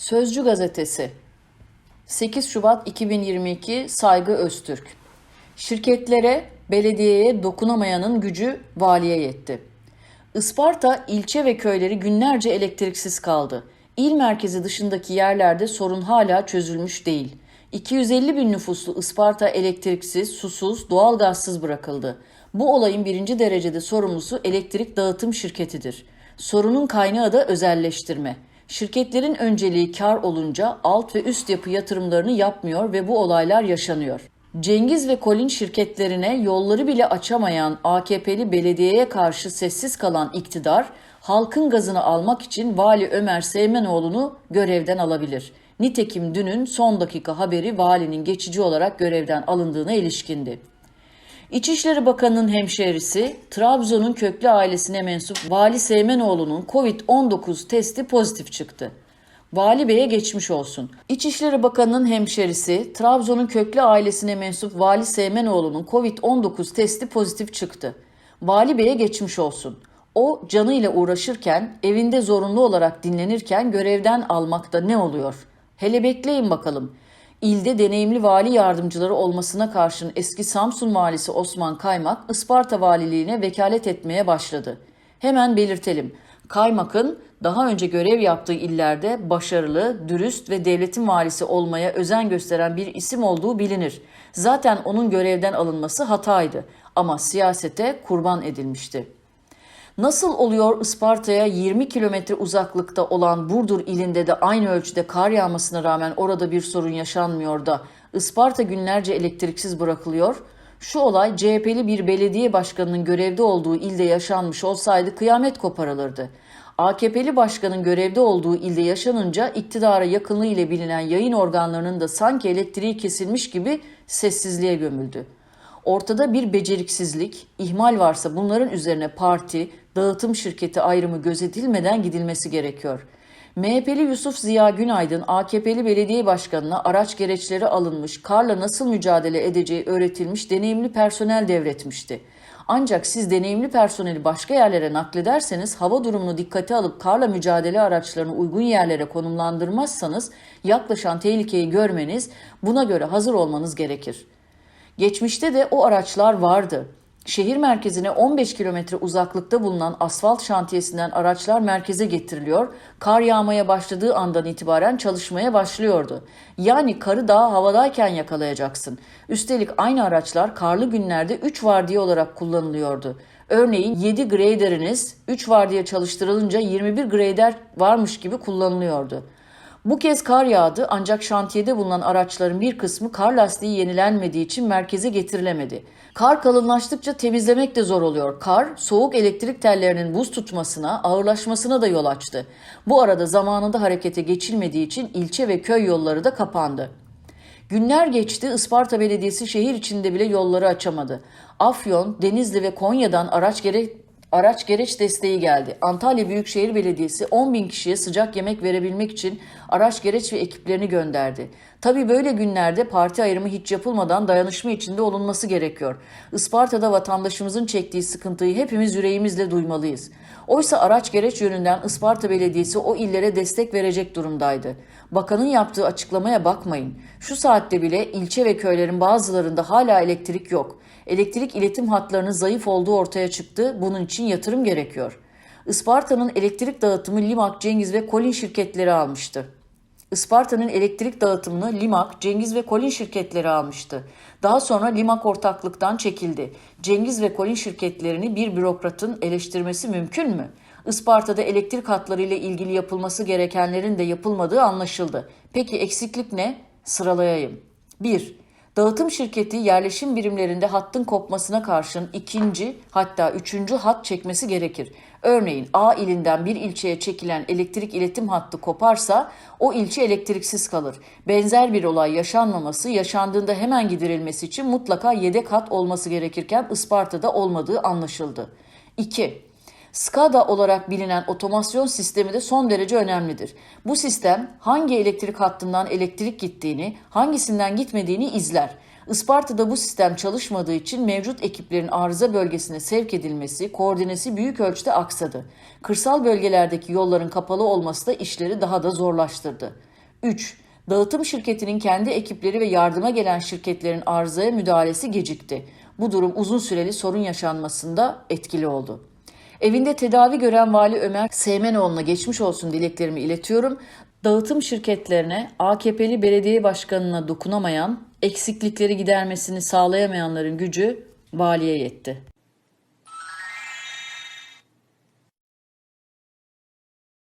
Sözcü Gazetesi 8 Şubat 2022 Saygı Öztürk Şirketlere, belediyeye dokunamayanın gücü valiye yetti. Isparta ilçe ve köyleri günlerce elektriksiz kaldı. İl merkezi dışındaki yerlerde sorun hala çözülmüş değil. 250 bin nüfuslu Isparta elektriksiz, susuz, doğalgazsız bırakıldı. Bu olayın birinci derecede sorumlusu elektrik dağıtım şirketidir. Sorunun kaynağı da özelleştirme. Şirketlerin önceliği kar olunca alt ve üst yapı yatırımlarını yapmıyor ve bu olaylar yaşanıyor. Cengiz ve Kolin şirketlerine yolları bile açamayan AKP'li belediyeye karşı sessiz kalan iktidar, halkın gazını almak için Vali Ömer Seymenoğlu'nu görevden alabilir. Nitekim dünün son dakika haberi valinin geçici olarak görevden alındığına ilişkindi. İçişleri Bakanı'nın hemşehrisi, Trabzon'un köklü ailesine mensup Vali Seymenoğlu'nun Covid-19 testi pozitif çıktı. Vali Bey'e geçmiş olsun. İçişleri Bakanı'nın hemşerisi, Trabzon'un köklü ailesine mensup Vali Seymenoğlu'nun Covid-19 testi pozitif çıktı. Vali Bey'e geçmiş olsun. O canıyla uğraşırken, evinde zorunlu olarak dinlenirken görevden almakta ne oluyor? Hele bekleyin bakalım. İlde deneyimli vali yardımcıları olmasına karşın eski Samsun valisi Osman Kaymak, Isparta valiliğine vekalet etmeye başladı. Hemen belirtelim. Kaymak'ın daha önce görev yaptığı illerde başarılı, dürüst ve devletin valisi olmaya özen gösteren bir isim olduğu bilinir. Zaten onun görevden alınması hataydı ama siyasete kurban edilmişti. Nasıl oluyor Isparta'ya 20 kilometre uzaklıkta olan Burdur ilinde de aynı ölçüde kar yağmasına rağmen orada bir sorun yaşanmıyor da Isparta günlerce elektriksiz bırakılıyor? Şu olay CHP'li bir belediye başkanının görevde olduğu ilde yaşanmış olsaydı kıyamet koparılırdı. AKP'li başkanın görevde olduğu ilde yaşanınca iktidara yakınlığı ile bilinen yayın organlarının da sanki elektriği kesilmiş gibi sessizliğe gömüldü. Ortada bir beceriksizlik, ihmal varsa bunların üzerine parti, dağıtım şirketi ayrımı gözetilmeden gidilmesi gerekiyor. MHP'li Yusuf Ziya Günaydın, AKP'li belediye başkanına araç gereçleri alınmış, karla nasıl mücadele edeceği öğretilmiş deneyimli personel devretmişti. Ancak siz deneyimli personeli başka yerlere naklederseniz hava durumunu dikkate alıp karla mücadele araçlarını uygun yerlere konumlandırmazsanız yaklaşan tehlikeyi görmeniz, buna göre hazır olmanız gerekir. Geçmişte de o araçlar vardı. Şehir merkezine 15 kilometre uzaklıkta bulunan asfalt şantiyesinden araçlar merkeze getiriliyor, kar yağmaya başladığı andan itibaren çalışmaya başlıyordu. Yani karı daha havadayken yakalayacaksın. Üstelik aynı araçlar karlı günlerde 3 vardiya olarak kullanılıyordu. Örneğin 7 graderiniz 3 vardiya çalıştırılınca 21 grader varmış gibi kullanılıyordu. Bu kez kar yağdı ancak şantiyede bulunan araçların bir kısmı kar lastiği yenilenmediği için merkeze getirilemedi. Kar kalınlaştıkça temizlemek de zor oluyor. Kar, soğuk elektrik tellerinin buz tutmasına, ağırlaşmasına da yol açtı. Bu arada zamanında harekete geçilmediği için ilçe ve köy yolları da kapandı. Günler geçti, Isparta Belediyesi şehir içinde bile yolları açamadı. Afyon, Denizli ve Konya'dan araç gerek Araç gereç desteği geldi. Antalya Büyükşehir Belediyesi 10 bin kişiye sıcak yemek verebilmek için araç gereç ve ekiplerini gönderdi. Tabii böyle günlerde parti ayrımı hiç yapılmadan dayanışma içinde olunması gerekiyor. Isparta'da vatandaşımızın çektiği sıkıntıyı hepimiz yüreğimizle duymalıyız. Oysa araç gereç yönünden Isparta Belediyesi o illere destek verecek durumdaydı. Bakanın yaptığı açıklamaya bakmayın. Şu saatte bile ilçe ve köylerin bazılarında hala elektrik yok. Elektrik iletim hatlarının zayıf olduğu ortaya çıktı. Bunun için yatırım gerekiyor. Isparta'nın elektrik dağıtımı Limak, Cengiz ve Kolin şirketleri almıştı. Isparta'nın elektrik dağıtımını Limak, Cengiz ve Kolin şirketleri almıştı. Daha sonra Limak ortaklıktan çekildi. Cengiz ve Kolin şirketlerini bir bürokratın eleştirmesi mümkün mü? Isparta'da elektrik hatları ile ilgili yapılması gerekenlerin de yapılmadığı anlaşıldı. Peki eksiklik ne? Sıralayayım. 1. Dağıtım şirketi yerleşim birimlerinde hattın kopmasına karşın ikinci hatta üçüncü hat çekmesi gerekir. Örneğin A ilinden bir ilçeye çekilen elektrik iletim hattı koparsa o ilçe elektriksiz kalır. Benzer bir olay yaşanmaması, yaşandığında hemen giderilmesi için mutlaka yedek hat olması gerekirken Isparta'da olmadığı anlaşıldı. 2. SCADA olarak bilinen otomasyon sistemi de son derece önemlidir. Bu sistem hangi elektrik hattından elektrik gittiğini, hangisinden gitmediğini izler. Isparta'da bu sistem çalışmadığı için mevcut ekiplerin arıza bölgesine sevk edilmesi, koordinesi büyük ölçüde aksadı. Kırsal bölgelerdeki yolların kapalı olması da işleri daha da zorlaştırdı. 3. Dağıtım şirketinin kendi ekipleri ve yardıma gelen şirketlerin arızaya müdahalesi gecikti. Bu durum uzun süreli sorun yaşanmasında etkili oldu. Evinde tedavi gören Vali Ömer Seymenoğlu'na geçmiş olsun dileklerimi iletiyorum. Dağıtım şirketlerine, AKP'li belediye başkanına dokunamayan, eksiklikleri gidermesini sağlayamayanların gücü valiye yetti.